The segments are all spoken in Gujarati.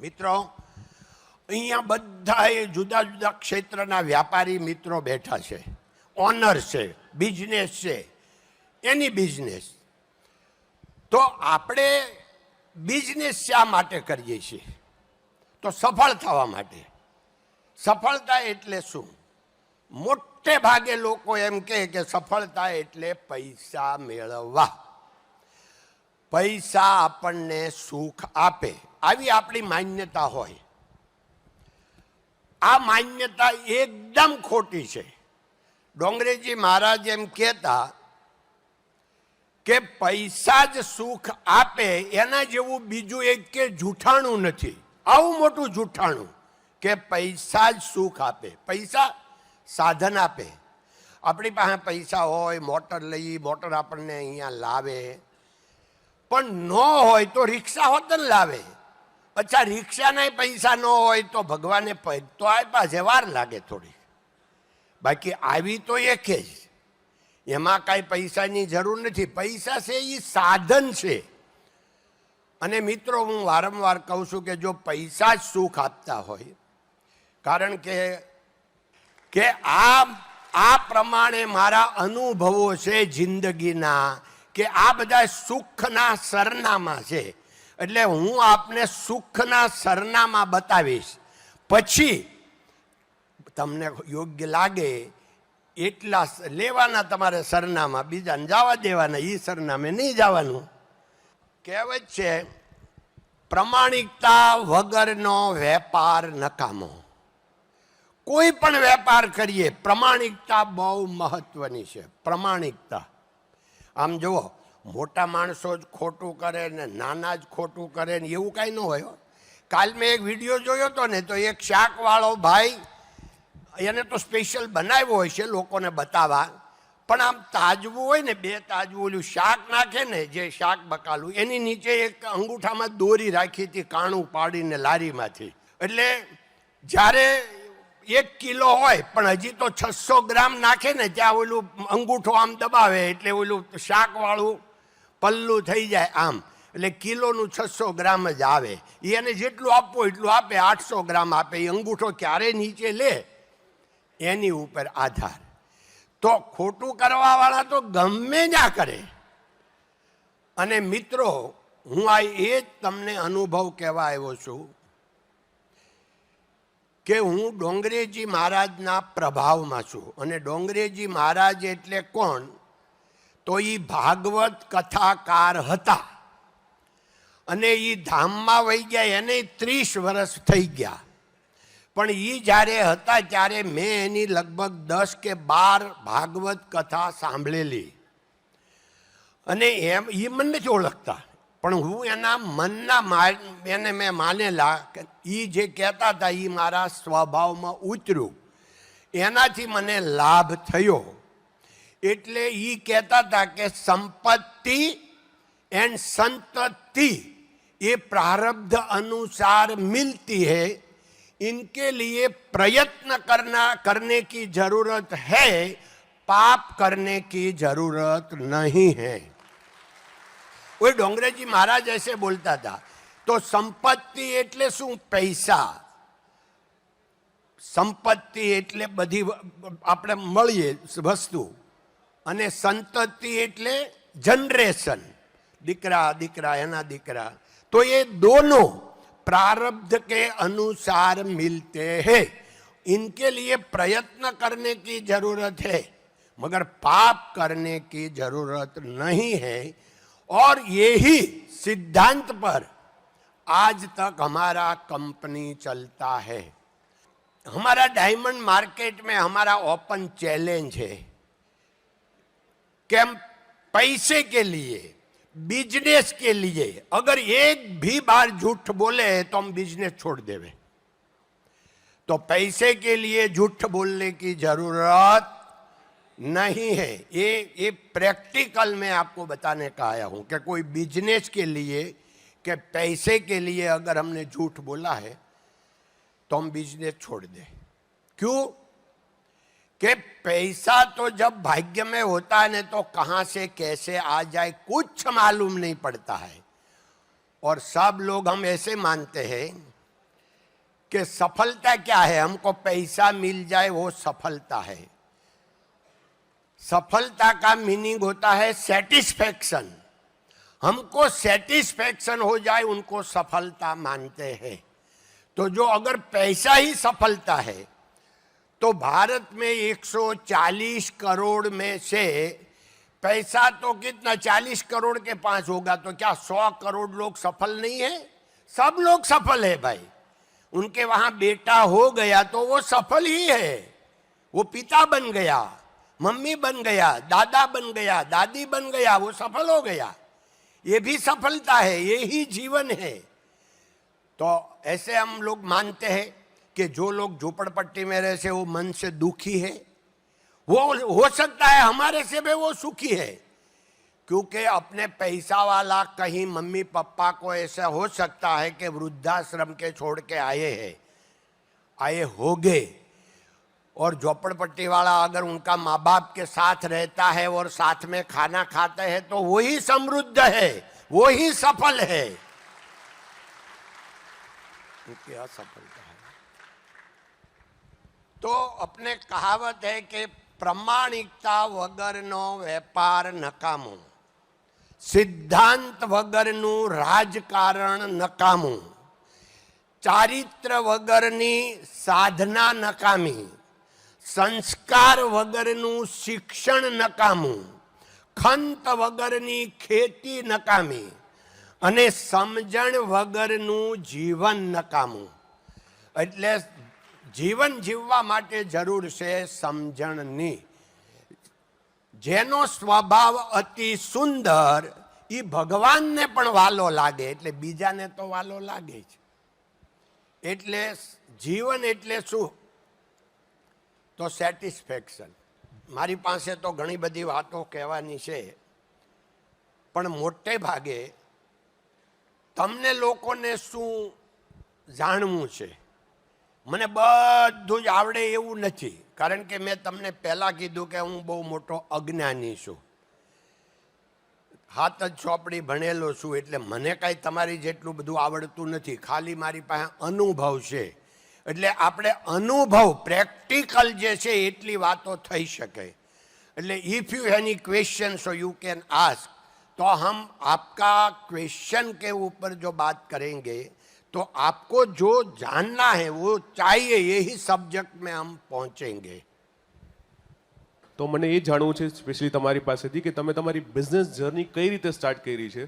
મિત્રો, અહીંયા બધા એ જુદા જુદા ક્ષેત્રના વ્યાપારી મિત્રો બેઠા છે. ઓનર છે બિઝનેસ છે, એની બિઝનેસ તો આપણે બિઝનેસ શા માટે કરીએ છીએ? તો સફળ થવા માટે. સફળતા એટલે શું? મોટે ભાગે લોકો એમ કહે કે સફળતા એટલે પૈસા મેળવવા. પૈસા આપણને સુખ આપે. આવી આપણી માન્યતા હોય. આ માન્યતા એકદમ ખોટી છે. ડોંગરેજી મહારાજ એમ કહેતા કે પૈસા જ સુખ આપે એના જેવું બીજું એક કે જૂઠાણું નથી. આવું મોટું જૂઠાણું કે પૈસા જ સુખ આપે. પૈસા સાધન આપે. આપણી પાસે પૈસા હોય, મોટર લઈ મોટર આપણને અહીંયા લાવે. પણ ન હોય તો રિક્ષા હોત જ લાવે. અચ્છા, રિક્ષાના પૈસા ન હોય તો ભગવાને તો આપ્યા છે વાર લાગે થોડી. બાકી આવી તો એકે જ. એમાં કાંઈ પૈસાની જરૂર નથી. પૈસા છે એ સાધન છે. અને મિત્રો, હું વારંવાર કહું છું કે જો પૈસા જ સુખ આપતા હોય, કારણ કે કે આ આ પ્રમાણે મારા અનુભવો છે જિંદગીના, કે આ બધા સુખના સરનામા છે. એટલે હું આપને સુખના સરનામા બતાવીશ. પછી તમને યોગ્ય લાગે એટલા લેવાના તમારે સરનામા, બીજાને જવા દેવાના એ સરનામે નહીં જવાનું. કહેવત છે, પ્રમાણિકતા વગરનો વેપાર નકામો. કોઈ પણ વેપાર કરીએ, પ્રમાણિકતા બહુ મહત્વની છે, પ્રમાણિકતા. આમ જુઓ મોટા માણસો જ ખોટું કરે ને નાના જ ખોટું કરે ને એવું કાંઈ ન હોય કાલ મેં એક વીડિયો જોયો હતો ને, તો એક શાકવાળો ભાઈ એને તો સ્પેશિયલ બનાવ્યો હોય છે લોકોને બતાવવા. પણ આમ તાજવું હોય ને, બે તાજવું ઓલું શાક નાખે ને, જે શાક બકાલું, એની નીચે એક અંગૂઠામાં દોરી રાખી હતી કાણું પાડીને લારીમાંથી. એટલે જ્યારે એક કિલો હોય, પણ હજી તો છસો ગ્રામ નાખે ને, ત્યાં ઓલું અંગૂઠો આમ દબાવે, એટલે ઓલું શાકવાળું પલ્લું થઈ જાય આમ. એટલે કિલોનું છસો ગ્રામ જ આવે. એ એને જેટલું આપવું એટલું આપે, આઠસો ગ્રામ આપે. એ અંગૂઠો ક્યારે નીચે લે? એની ઉપર આધાર. તો ખોટું કરવાવાળા તો ગમે ના કરે. અને મિત્રો, હું આ એ જ તમને અનુભવ કહેવા આવ્યો છું કે હું ડોંગરેજી મહારાજના પ્રભાવમાં છું. અને ડોંગરેજી મહારાજ એટલે કોણ? તો એ ભાગવત કથાકાર હતા. અને એ ધામમાં વહી ગયા, એને ત્રીસ વર્ષ થઈ ગયા. પણ એ જ્યારે હતા ત્યારે મેં એની લગભગ દસ કે બાર ભાગવત કથા સાંભળેલી. અને એમ એ મને નથી ઓળખતા. પણ હું એના મનના એને મેં માનેલા કે એ જે કહેતા હતા એ મારા સ્વભાવમાં ઉતર્યું. એનાથી મને લાભ થયો. એટલે એ કહેતા હતા કે સંપત્તિ એન્ડ संतति ये प्रारब्ध अनुसार मिलती है इनके लिए प्रयत्न करना करने की जरूरत है पाप करने की जरूरत नहीं है वो डोंगरेजी महाराज ऐसे बोलता था तो સંપત્તિ એટલે શું પૈસા સંપત્તિ એટલે બધી વ- આપણે મળીએ વસ્તુ અને સંતતિ એટલે જનરેશન દીકરા દીકરા એના દીકરા તો ये दोनों प्रारब्ध के अनुसार मिलते हैं इनके लिए प्रयत्न करने की जरूरत है मगर पाप करने की जरूरत नहीं है और यही सिद्धांत पर आज तक हमारा कंपनी चलता है हमारा डायमंड मार्केट में हमारा ओपन चैलेंज है कि हम पैसे के लिए बिज़नेस के लिए, अगर एक भी बार झूठ बोले तो हम बिज़नेस छोड़ देवे तो पैसे के लिए झूठ बोलने की ज़रूरत नहीं है। ये ये प्रैक्टिकल में आपको बताने का आया हूँ कि कोई बिज़नेस के लिए, कि पैसे के लिए अगर हमने झूठ बोला है तो हम बिज़नेस छोड़ दें। क्यों? कि पैसा तो जब भाग्य में होता है ना तो कहाँ से कैसे आ जाए, कुछ मालूम नहीं पड़ता है। और सब लोग हम ऐसे मानते हैं कि सफलता क्या है? हमको पैसा मिल जाए, वो सफलता है। सफलता का मीनिंग होता है सेटिस्फेक्शन हमको सेटिस्फेक्शन हो जाए, उनको सफलता मानते हैं। तो जो अगर पैसा ही सफलता है तो भारत में 140 करोड़ में से पैसा तो कितना 40 करोड़ के पास होगा तो क्या 100 करोड़ लोग सफल नहीं है? सब लोग सफल है भाई। उनके वहाँ बेटा हो गया तो वो सफल ही है। वो पिता बन गया, मम्मी बन गया, दादा बन गया, दादी बन गया, वो सफल हो गया। ये भी सफलता है, ये ही जीवन है। तो ऐसे हम लोग मानते हैं कि जो लोग झोपड़पट्टी में रहे से वो मन से दुखी है, वो हो सकता है हमारे से भी वो सुखी है। क्योंकि अपने पैसा वाला कहीं मम्मी पापा को ऐसा हो सकता है कि वृद्धाश्रम के छोड़ के आए हैं, आए होगे। और झोपड़पट्टी वाला अगर उनका माँ बाप के साथ रहता है और साथ में खाना खाते हैं तो वही समृद्ध है, वो ही सफल है। क्योंकि असफलता है। તો આપણે કહાવત હે કે પ્રમાણિકતા વગરનો વેપાર નકામો. સિદ્ધાંત વગરનું રાજકારણ નકામું. ચારિત્ર વગરની સાધના નકામી. સંસ્કાર વગરનું શિક્ષણ નકામું. ખંત વગરની ખેતી નકામી. અને સમજણ વગરનું જીવન નકામું. એટલે જીવન જીવવા માટે જરૂર છે સમજણની. જેનો સ્વભાવ અતિ સુંદર એ ભગવાનને પણ વાલો લાગે, એટલે બીજાને તો વાલો લાગે જ. એટલે જીવન એટલે શું? તો સેટિસ્ફેક્શન. મારી પાસે તો ઘણી બધી વાતો કહેવાની છે, પણ મોટે ભાગે તમને લોકોને શું જાણવું છે? મને બધું જ આવડે એવું નથી. કારણ કે મેં તમને પહેલાં કીધું કે હું બહુ મોટો અજ્ઞાની છું. હાથ જ ચોપડી ભણેલો છું એટલે મને કાંઈ તમારી જેટલું બધું આવડતું નથી. ખાલી મારી પાસે અનુભવ છે. એટલે આપણે અનુભવ, પ્રેક્ટિકલ જે છે એટલી વાતો થઈ શકે. એટલે if you any question so you can ask તો હમ આપકા ક્વેશ્ચન કે ઉપર જો બાત કરેંગે तो आपको जो जानना है वो चाहिए यही सब्जेक्ट में हम पहुंचेंगे તો મને એ જાણવું છે સ્પેશિયલી તમારી પાસેથી કે તમે તમારી બિઝનેસ જર્ની કઈ રીતે સ્ટાર્ટ કરી છે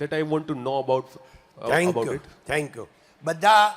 that I want to know about thank about you it thank you બધા